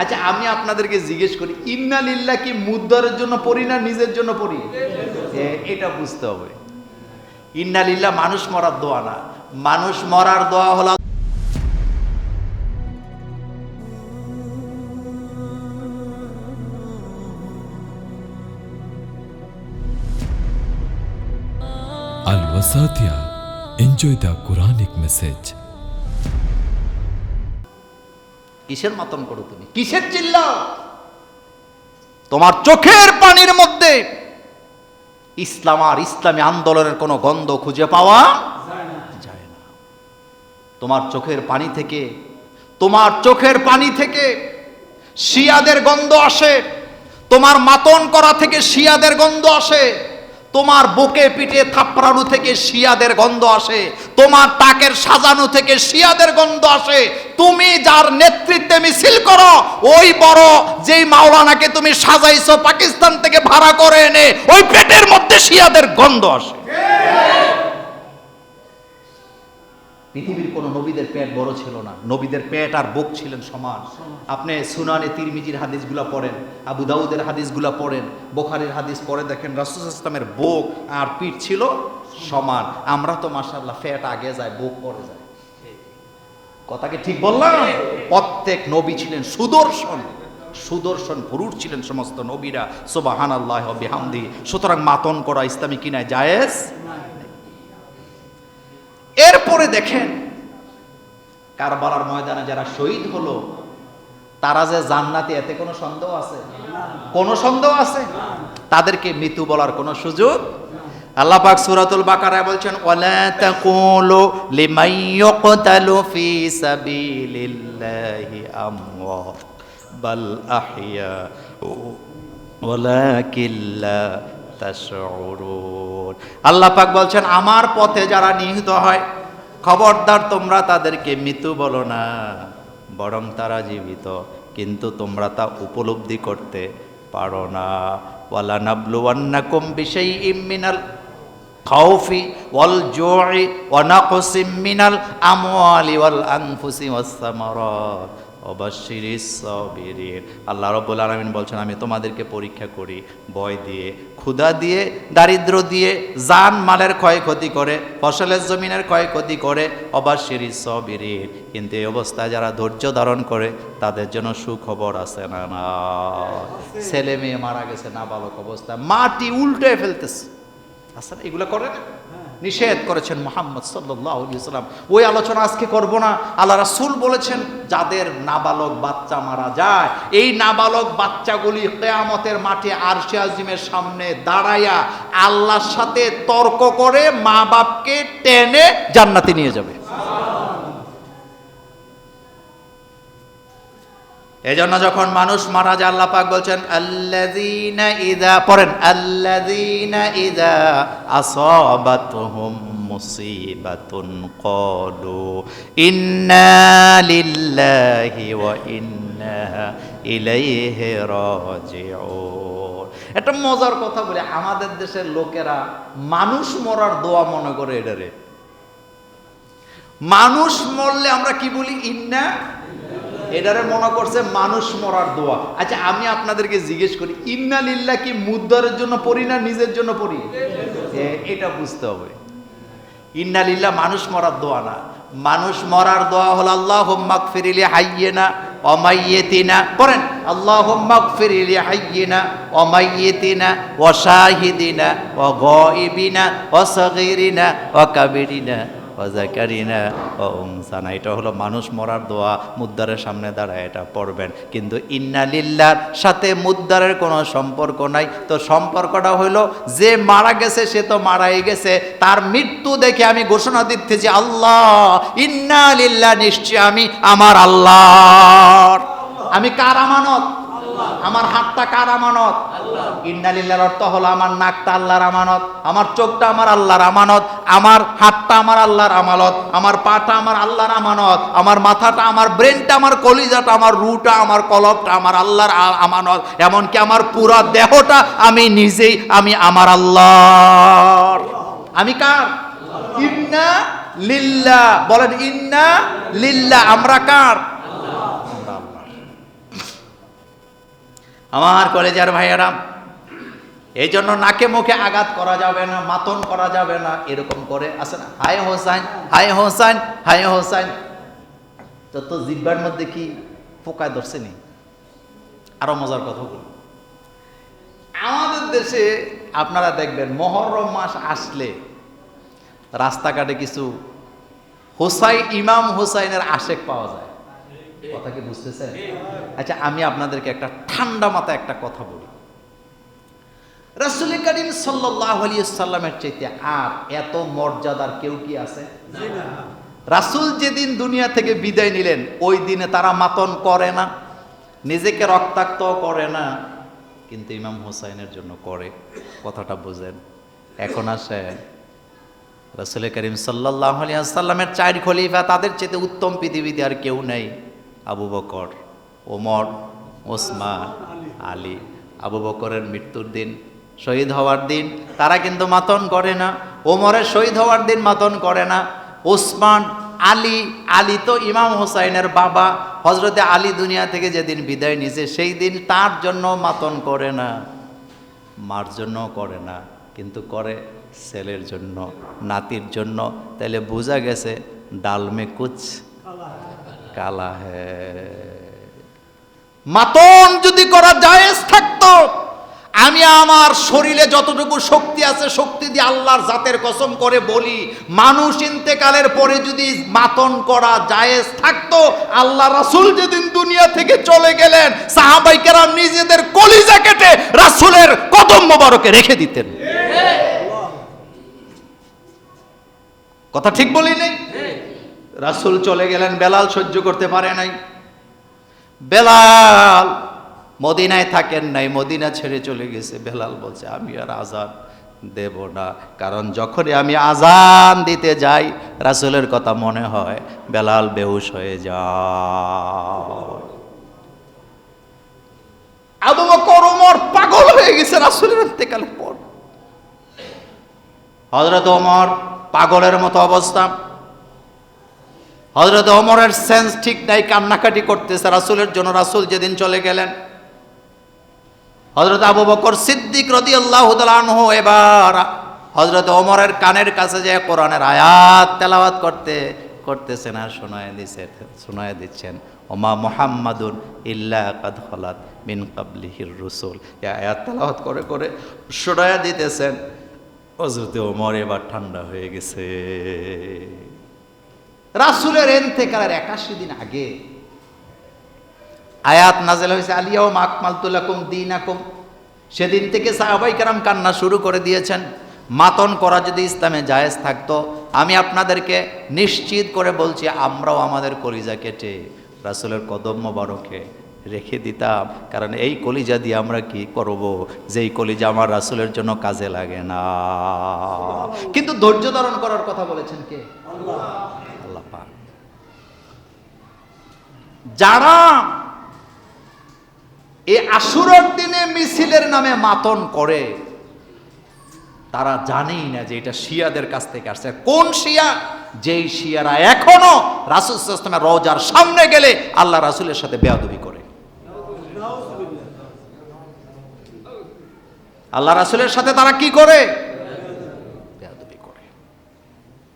আচ্ছা আমি আপনাদেরকে জিজ্ঞেস করি, ইন্না লিল্লা কি মুদ্দারের জন্য পড়ি না নিজের জন্য পড়ি এটা বুঝতে হবে ইন্না লিল্লা মানুষ মরার দোয়া না মানুষ মরার দোয়া হলো Al Wasatia. Enjoy the Quranic message. কিসের মাতন করো তুমি? কিসের চিল্লাও? তোমার চোখের পানির মধ্যে ইসলাম আর ইসলামী আন্দোলনের কোনো গন্ধ খুঁজে পাওয়া যায় না। তোমার চোখের পানি থেকে, তোমার চোখের পানি থেকে শিয়াদের গন্ধ আসে, তোমার মাতন করা থেকে শিয়াদের গন্ধ আসে। তোমার বুকে পিঠে থাপড়ানো থেকে শিয়াদের গন্ধ আসে, তোমার তাকের সাজানো থেকে শিয়াদের গন্ধ আসে। তুমি যার নেতৃত্বে মিছিল করো, ওই বড় যেই মাওলানাকে তুমি সাজাইছো পাকিস্তান থেকে ভাড়া করে এনে, ওই পেটের মধ্যে শিয়াদের গন্ধ আসে। পৃথিবীর কোনো নবীদের পেট বড় ছিল না। নবীদের পেট আর বুক ছিলেন সমান। আপনি সুনানে তিরমিজির হাদিসগুলো পড়েন আবু দাউদের হাদিসগুলো পড়েন বোখারের হাদিস পড়ে দেখেন রাসুল ইসলামের বুক আর পিঠ ছিল সমান। আমরা তো মাসাল্লাহ ফ্যাট আগে যায় বুক পরে যায়। কথাকে ঠিক বললাম? প্রত্যেক নবী ছিলেন সুদর্শন। সুদর্শন পুরুষ ছিলেন সমস্ত নবীরা। সোবাহান আল্লাহ বিহামদি সুতরাং মাতন করা ইসলামী কিনায় জায়েজ এরপরে দেখেন কারবালার ময়দানে যারা শহীদ হলো, তারা যে জান্নাতে, এতে কোনো সন্দেহ আছে? কোনো সন্দেহ আছে? তাদেরকে মৃত্যু বলার কোনো সুযোগ আল্লাহ পাক সূরাতুল বাকারায় বলছেন, ওয়ালা তাকুলু লিমান ইউকতালু ফি সাবিলিল্লাহি আমওয়াত বাল আহইয়া ওয়ালাকিন লা আল্লাহ পাক বলছেন, আমার পথে যারা নিহিত হয়, খবরদার তোমরা তাদেরকে মৃত্যু বলো না, বরং তারা জীবিত। কিন্তু তোমরা তা উপলব্ধি করতে পারো না। ওয়ালা নাবলুওয়ান্নাকুম বিশাইইম মিনাল খাউফি ওয়াল জুই ওয়া নাকসিম মিনাল আমওয়ালি ওয়াল আনফুসি ওয়াস সাবিরিন। আল্লাহ রাব্বুল আলামিন বলছেন, আমি তোমাদেরকে পরীক্ষা করি, ভয় দিয়ে, ক্ষুধা দিয়ে, দারিদ্র দিয়ে, জান মালের ক্ষয়ক্ষতি করে, ফসলের জমিনের ক্ষয়ক্ষতি করে অবাশিরিস সাবিরিন। কিন্তু এই অবস্থায় যারা ধৈর্য ধারণ করে, তাদের জন্য সুখবর আছে না না? ছেলে মেয়ে মারা গেছে না বালক অবস্থায় মাটি উল্টে ফেলতেছে। আসলে এগুলো করে না? নিষেধ করেছেন মোহাম্মদ সাল্লাহ সাল্লাম ওই আলোচনা আজকে করব না। আল্লাহ রাসুল বলেছেন, যাদের নাবালক বাচ্চা মারা যায়, এই নাবালক বাচ্চাগুলি কেয়ামতের মাঠে আরশে আজিমের সামনে দাঁড়াইয়া আল্লাহর সাথে তর্ক করে মা বাপকে টেনে জান্নাতে নিয়ে যাবে। এজন্য যখন মানুষ মারা যায়, আল্লাহ পাক বলছেন, আল্লাযীনা ইযা পড়েন, আল্লাযীনা ইযা আসাবাতুহুম মুসিবাতুন ক্বালু ইন্না লিল্লাহি ওয়া ইন্না ইলাইহি রাজিউন একটা মজার কথা বলে, আমাদের দেশের লোকেরা মানুষ মরার দোয়া মনে করে এটারে মানুষ মরলে আমরা কি বলি? ইন্না এটারে মনে করছে মানুষ মরার দোয়া। আচ্ছা আমি আপনাদেরকে জিজ্ঞেস করি, ইন্না লিল্লা কি মুদ্দারের জন্য পড়ি না নিজের জন্য পড়ি? এটা বুঝতে হবে। ইন্না লিল্লা মানুষ মরার দোয়া না। মানুষ মরার দোয়া হলো আল্লাহ হোম্মাক ফিরিলি হাইয়েনা অমাইয়েতিনা পড়েন আল্লাহ হোম্মাক ফিরিলি হাইয়েনা অমাইয়েতিনা অশাহিদিনা ও গইবিনা অসগিরিনা ওজাকারিনা ও উমসানা এটা হলো মানুষ মরার দোয়া, মুদ্দারের সামনে দাঁড়ায় এটা পড়বেন। কিন্তু ইন্নালিল্লার সাথে মুদ্দারের কোনো সম্পর্ক নাই। তো সম্পর্কটা হলো যে মারা গেছে সে তো মারাই গেছে। তার মৃত্যু দেখে আমি ঘোষণা দিতেছি আল্লাহ ইন্নালিল্লাহ নিশ্চয় আমি আমার আল্লাহর। আমি কার আমানত? আমার হাতটা কার আমানত? ইন্নালিল্লার অর্থ হলো আমার নাকটা আল্লাহর আমানত আমার চোখটা আমার আল্লাহর আমানত আমার হাতটা আমার আল্লাহর আমানত আমার পাটা আমার আল্লাহর আমানত আমার মাথাটা আমার ব্রেনটা আমার কলিজাটা আমার রুটা আমার কলবটা আমার আল্লাহর আমানত এমনকি আমার পুরা দেহটা আমি নিজেই আমি আমার আল্লাহর। আমি কার? ইন্না লিল্লা বলেন ইন্না লিল্লা আমরা কার? আমার কলেজের ভাইয়েরা এই জন্য নাকে মুখে আঘাত করা যাবে না, মাতন করা যাবে না, এরকম করে আসে না। হায় হোসাইন হায় হোসাইন হায় হোসাইন। তো তো জিব্বার মধ্যে কি পোকায় ধরছে নি? আরও মজার কথা বলি। আমাদের দেশে আপনারা দেখবেন, মহরম মাস আসলে রাস্তাঘাটে কিছু হোসাই, ইমাম হোসাইনের আশেক পাওয়া যায়। কথা কি বুঝতেছেন? আচ্ছা আমি আপনাদেরকে একটা ঠান্ডা মাথা একটা কথা বলি। রসুল করিম সাল্লাহ আলী সাল্লামের চাইতে আর এত মর্যাদার কেউ কি আছে? রাসুল যেদিন দুনিয়া থেকে বিদায় নিলেন ওই দিনে তারা মাতন করে না নিজেকে রক্তাক্ত করে না কিন্তু ইমাম হোসাইনের জন্য করে। কথাটা বুঝেন। এখন আসে রসুল করিম সাল্লাহ সাল্লামের চার খলিফা তাদের চেয়ে উত্তম পৃথিবীতে আর কেউ নেই। আবু বকর, ওমর, ওসমান, আলী। আবু বকরের মৃত্যুর দিন, শহীদ হওয়ার দিন, তারা কিন্তু মাতন করে না। ওমরের শহীদ হওয়ার দিন মাতন করে না। ওসমান, আলী আলী তো ইমাম হোসাইনের বাবা। হজরতে আলী দুনিয়া থেকে যেদিন বিদায় নিছে সেই দিন তার জন্য মাতন করে না। মার জন্য করে না, কিন্তু করে ছেলের জন্য, নাতির জন্য। তাহলে বোঝা গেছে, ডালমে কুচ কালা হ্যাঁ মাতন যদি করা জায়েজ থাকতো আমি আমার শরীরে যতটুকু শক্তি আছে শক্তি দিয়ে আল্লাহর জাতের কসম করে বলি মানুষ ইন্তেকালের পরে যদি মাতন করা জায়েজ থাকতো আল্লাহ রাসূল যেদিন দুনিয়া থেকে চলে গেলেন সাহাবাইকেরা নিজেদের কলিজা কেটে রাসূলের কদম মোবারকে রেখে দিতেন। কথা ঠিক বলি নেই? রাসূল চলে গেলেন, বেলাল সহ্য করতে পারে নাই। বেলাল মদিনায় থাকেন নাই, মদিনা ছেড়ে চলে গেছে। বেলাল বলছে, আমি আর আজান দেব না, কারণ যখনই আমি আজান দিতে যাই, রাসূলের কথা মনে হয়, বেলাল বেহুশ হয়ে যায়। ওমর পাগল হয়ে গেছে রাসুলের ইন্তেকালের পর। হযরত ওমর পাগলের মতো অবস্থা। হজরত অমরের সেন্স ঠিক নাই, কান্নাকাটি করতেছে, রাসুলের জন্য রাসুল যেদিন চলে গেলেন। হজরত আবু বকর সিদ্দিক রদি আল্লাহ আনহু এবার হজরত অমরের কানের কাছে যে কোরআনের আয়াত তেলাওয়াত করতে, করতেছেন আর শোনায় দিছে, শোনায় দিচ্ছেন, ওমা মোহাম্মদুন ইল্লা কাদ খলাত মিন কাবলিহির রসুল। আয়াত তেলাওয়াত করে করে শোনায় দিতেছেন। হজরত ওমর এবার ঠান্ডা হয়ে গেছে। রাসুলের এন্তেকালের একাশি দিন আগে। আয়াত নাজেল হয়েছে আলিয়াও মাকমাল তুলাকুম দিন আকুম সেদিন থেকে সাহাবাই কারাম কান্না শুরু করে দিয়েছেন। মাতন করা যদি ইসলামে জায়েজ থাকতো, আমি আপনাদেরকে নিশ্চিত করে বলছি, আমরাও আমাদের কলিজা কেটে রাসুলের কদম মোবারকে রেখে দিতাম। কারণ এই কলিজা দিয়ে আমরা কি করব? যেই কলিজা আমার রাসুলের জন্য কাজে লাগে না। কিন্তু ধৈর্য ধারণ করার কথা বলেছেন কে আল্লাহ পাক যারা এই আশুরার দিনে মিছিলের নামে মাতন করে, তারা জানেই না যে এটা শিয়াদের কাছ থেকে আসছে। কোন শিয়া? যেই শিয়ারা এখনও রাসুল ইসলামের রওজার সামনে গেলে আল্লাহ রাসুলের সাথে বেয়াদবি করে। আল্লাহ রাসুলের সাথে তারা কি করে?